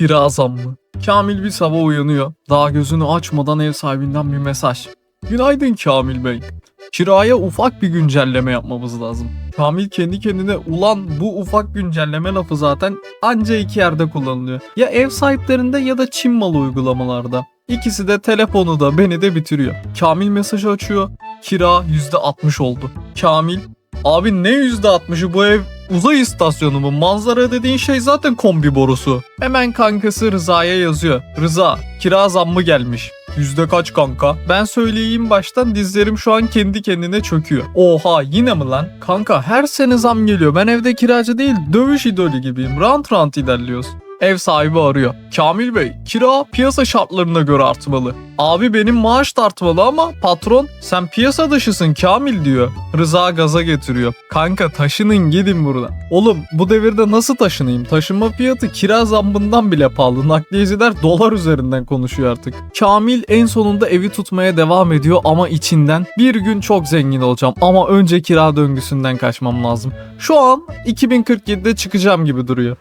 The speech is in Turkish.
Kira zammı. Kamil bir sabah uyanıyor. Daha gözünü açmadan ev sahibinden bir mesaj. Günaydın Kamil Bey. Kiraya ufak bir güncelleme yapmamız lazım. Kamil kendi kendine ulan bu ufak güncelleme lafı zaten anca iki yerde kullanılıyor. Ya ev sahiplerinde ya da Çin malı uygulamalarda. İkisi de telefonu da beni de bitiriyor. Kamil mesajı açıyor. Kira %60 oldu. Kamil Abi ne %60'ı bu ev uzay istasyonu mu? Manzara dediğin şey zaten kombi borusu. Hemen kankası Rıza'ya yazıyor. Rıza kira zammı gelmiş. Yüzde kaç kanka? Ben söyleyeyim baştan dizlerim şu an kendi kendine çöküyor. Oha yine mi lan? Kanka her sene zam geliyor. Ben evde kiracı değil dövüş idolü gibiyim. Rant rant ilerliyoruz. Ev sahibi arıyor. Kamil Bey, kira piyasa şartlarına göre artmalı. Abi benim maaş da artmalı ama patron sen piyasa dışısın Kamil diyor. Rıza gaza getiriyor. Kanka taşının gidin buradan. Oğlum bu devirde nasıl taşınayım? Taşınma fiyatı kira zammından bile pahalı. Nakliyeciler dolar üzerinden konuşuyor artık. Kamil en sonunda evi tutmaya devam ediyor ama içinden bir gün çok zengin olacağım ama önce kira döngüsünden kaçmam lazım. Şu an 2047'de çıkacağım gibi duruyor.